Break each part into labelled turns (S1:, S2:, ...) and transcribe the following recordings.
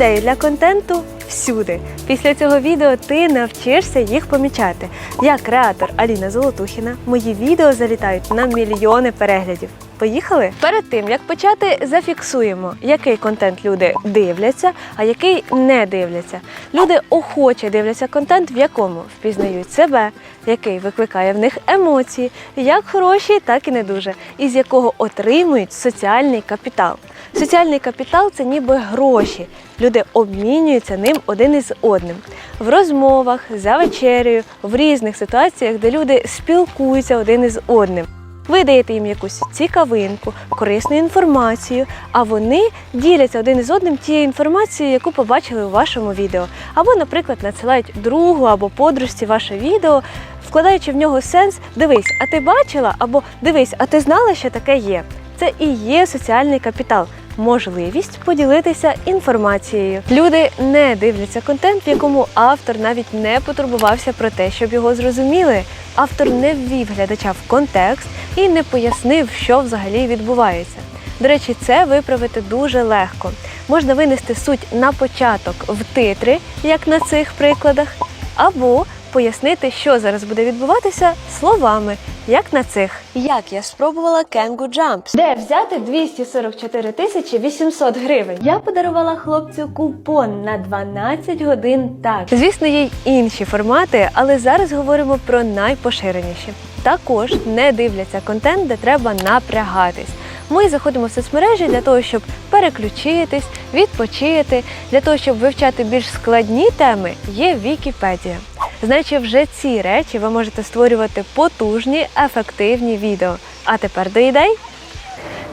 S1: Ідеї для контенту всюди. Після цього відео ти навчишся їх помічати. Я креатор Аліна Золотухіна. Мої відео залітають на мільйони переглядів. Поїхали? Перед тим як почати, зафіксуємо, який контент люди дивляться, а який не дивляться. Люди охоче дивляться контент, в якому впізнають себе, який викликає в них емоції, як хороші, так і не дуже, і з якого отримують соціальний капітал. Соціальний капітал це ніби гроші. Люди обмінюються ним один із одним в розмовах, за вечерею, в різних ситуаціях, де люди спілкуються один із одним. Ви даєте їм якусь цікавинку, корисну інформацію, а вони діляться один із одним тією інформацією, яку побачили у вашому відео. Або, наприклад, надсилають другу або подружці ваше відео, вкладаючи в нього сенс Дивись, а ти бачила? або Дивись, а ти знала, що таке є. Це і є соціальний капітал. Можливість поділитися інформацією. Люди не дивляться контент, в якому автор навіть не потурбувався про те, щоб його зрозуміли. Автор не ввів глядача в контекст і не пояснив, що взагалі відбувається. До речі, це виправити дуже легко. Можна винести суть на початок в титри, як на цих прикладах, або пояснити, що зараз буде відбуватися словами, як на цих. Як я спробувала Кенгу Jumps. Де взяти 244 тисячі 800 гривень? Я подарувала хлопцю купон на 12 годин так. Звісно, є й інші формати, але зараз говоримо про найпоширеніші. Також не дивляться контент, де треба напрягатись. Ми заходимо в соцмережі для того, щоб переключитись, відпочити, для того, щоб вивчати більш складні теми, є Вікіпедія. Знаючи вже ці речі, ви можете створювати потужні, ефективні відео. А тепер до ідей.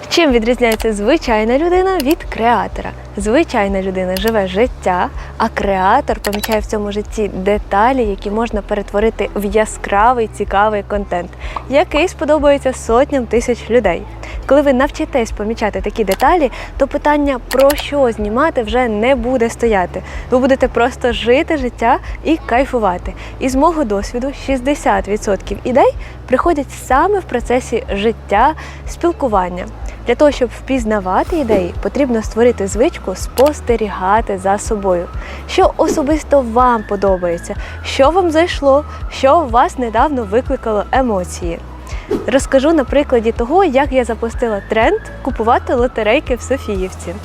S1: Чим відрізняється звичайна людина від креатора? Звичайна людина живе життя, а креатор помічає в цьому житті деталі, які можна перетворити в яскравий цікавий контент, який сподобається сотням тисяч людей. Коли ви навчитесь помічати такі деталі, то питання про що знімати вже не буде стояти. Ви будете просто жити життя і кайфувати. І з мого досвіду 60% ідей приходять саме в процесі життя, спілкування. Для того, щоб впізнавати ідеї, потрібно створити звичку спостерігати за собою. Що особисто вам подобається, що вам зайшло, що у вас недавно викликало емоції. Розкажу на прикладі того, як я запустила тренд купувати лотерейки в Софіївці.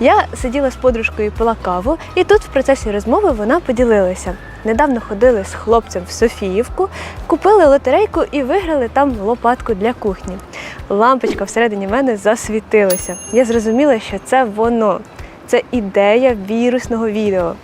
S1: Я сиділа з подружкою, пила каву, і тут в процесі розмови вона поділилася. Недавно ходили з хлопцем в Софіївку, купили лотерейку і виграли там лопатку для кухні. Лампочка всередині мене засвітилася. Я зрозуміла, що це воно. Це ідея вірусного відео.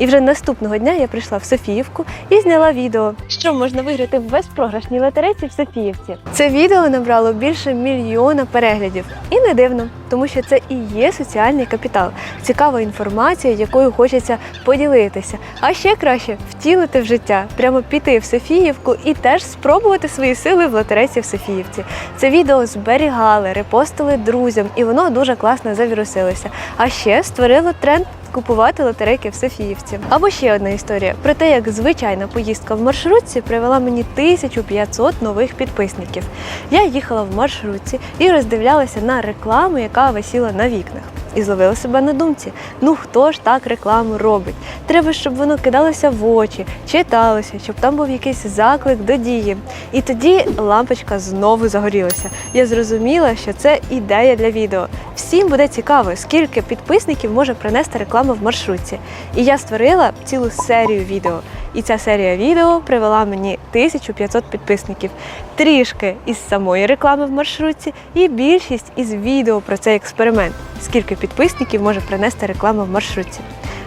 S1: І вже наступного дня я прийшла в Софіївку і зняла відео, що можна виграти в безпрограшній лотерейці в Софіївці. Це відео набрало більше мільйона переглядів. І не дивно, тому що це і є соціальний капітал, цікава інформація, якою хочеться поділитися. А ще краще втілити в життя, прямо піти в Софіївку і теж спробувати свої сили в лотерейці в Софіївці. Це відео зберігали, репостили друзям, і воно дуже класно завірусилося. А ще створило тренд купувати лотерейки в Софіївці. Або ще одна історія про те, як звичайна поїздка в маршрутці привела мені 1500 нових підписників. Я їхала в маршрутці і роздивлялася на рекламу, яка висіла на вікнах. І зловила себе на думці: ну хто ж так рекламу робить? Треба, щоб воно кидалося в очі, читалося, щоб там був якийсь заклик до дії. І тоді лампочка знову загорілася. Я зрозуміла, що це ідея для відео. Всім буде цікаво, скільки підписників може принести реклама в маршрутці. І я створила цілу серію відео. І ця серія відео привела мені 1500 підписників. Трішки із самої реклами в маршрутці, і більшість із відео про цей експеримент. Скільки підписників може принести реклама в маршрутці?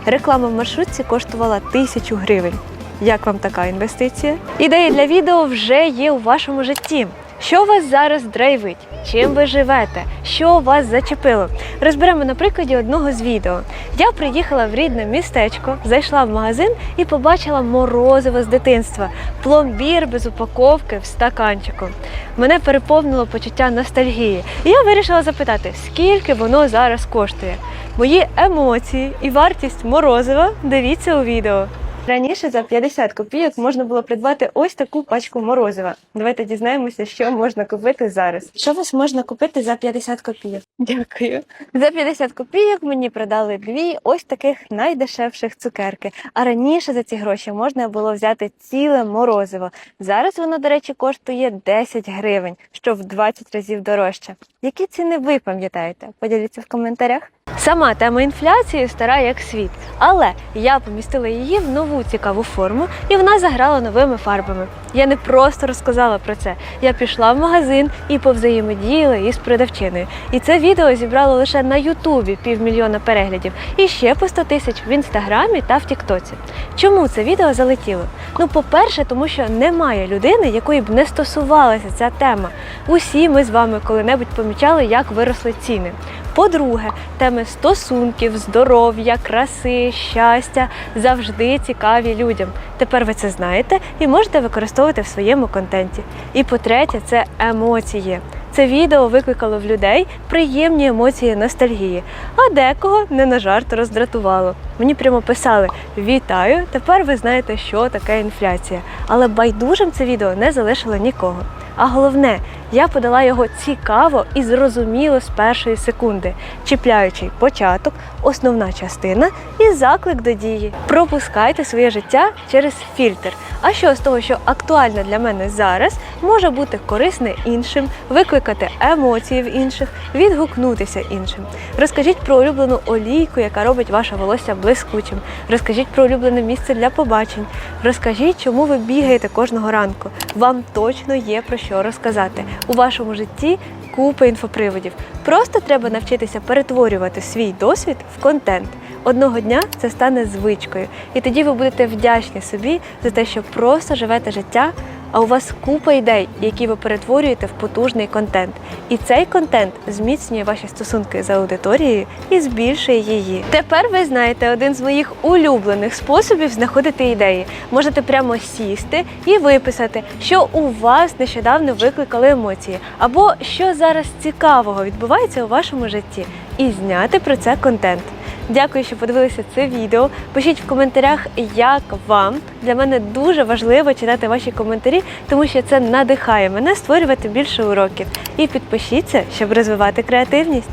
S1: Реклама в маршрутці коштувала тисячу гривень. Як вам така інвестиція? Ідеї для відео вже є у вашому житті. Що вас зараз драйвить? Чим ви живете? Що вас зачепило? Розберемо на прикладі одного з відео. Я приїхала в рідне містечко, зайшла в магазин і побачила морозиво з дитинства, пломбір без упаковки в стаканчику. Мене переповнило почуття ностальгії. І я вирішила запитати, скільки воно зараз коштує. Мої емоції і вартість морозива дивіться у відео. Раніше за 50 копійок можна було придбати ось таку пачку морозива. Давайте дізнаємося, що можна купити зараз. Що вас можна купити за 50 копійок? Дякую. За 50 копійок мені продали дві ось таких найдешевших цукерки. А раніше за ці гроші можна було взяти ціле морозиво. Зараз воно, до речі, коштує 10 гривень, що в 20 разів дорожче. Які ціни ви пам'ятаєте? Поділіться в коментарях. Сама тема інфляції стара як світ, але я помістила її в нову цікаву форму, і вона заграла новими фарбами. Я не просто розказала про це. Я пішла в магазин і повзаємодіяла із продавчиною. І це відео зібрало лише на Ютубі півмільйона переглядів і ще по 100 тисяч в інстаграмі та в Тіктоці. Чому це відео залетіло? Ну, по-перше, тому що немає людини, якої б не стосувалася ця тема. Усі ми з вами коли-небудь помічали, як виросли ціни. По-друге, теми стосунків, здоров'я, краси, щастя завжди цікаві людям. Тепер ви це знаєте і можете використовувати в своєму контенті. І по-третє, це емоції. Це відео викликало в людей приємні емоції ностальгії, а декого не на жарт роздратувало. Мені прямо писали: Вітаю! Тепер ви знаєте, що таке інфляція. Але байдужим це відео не залишило нікого. А головне, я подала його цікаво і зрозуміло з першої секунди, чіпляючи початок, основна частина і заклик до дії. Пропускайте своє життя через фільтр. А що з того, що актуально для мене зараз, може бути корисне іншим, викликати емоції в інших, відгукнутися іншим. Розкажіть про улюблену олійку, яка робить ваше волосся блискучим. Розкажіть про улюблене місце для побачень. Розкажіть, чому ви бігаєте кожного ранку. Вам точно є про що розказати. У вашому житті купа інфоприводів. Просто треба навчитися перетворювати свій досвід в контент. Одного дня це стане звичкою, і тоді ви будете вдячні собі за те, що просто живете життя. А у вас купа ідей, які ви перетворюєте в потужний контент. І цей контент зміцнює ваші стосунки з аудиторією і збільшує її. Тепер ви знаєте один з моїх улюблених способів знаходити ідеї. Можете прямо сісти і виписати, що у вас нещодавно викликали емоції, або що зараз цікавого відбувається у вашому житті, і зняти про це контент. Дякую, що подивилися це відео. Пишіть в коментарях, як вам. Для мене дуже важливо читати ваші коментарі, тому що це надихає мене створювати більше уроків. І підпишіться, щоб розвивати креативність.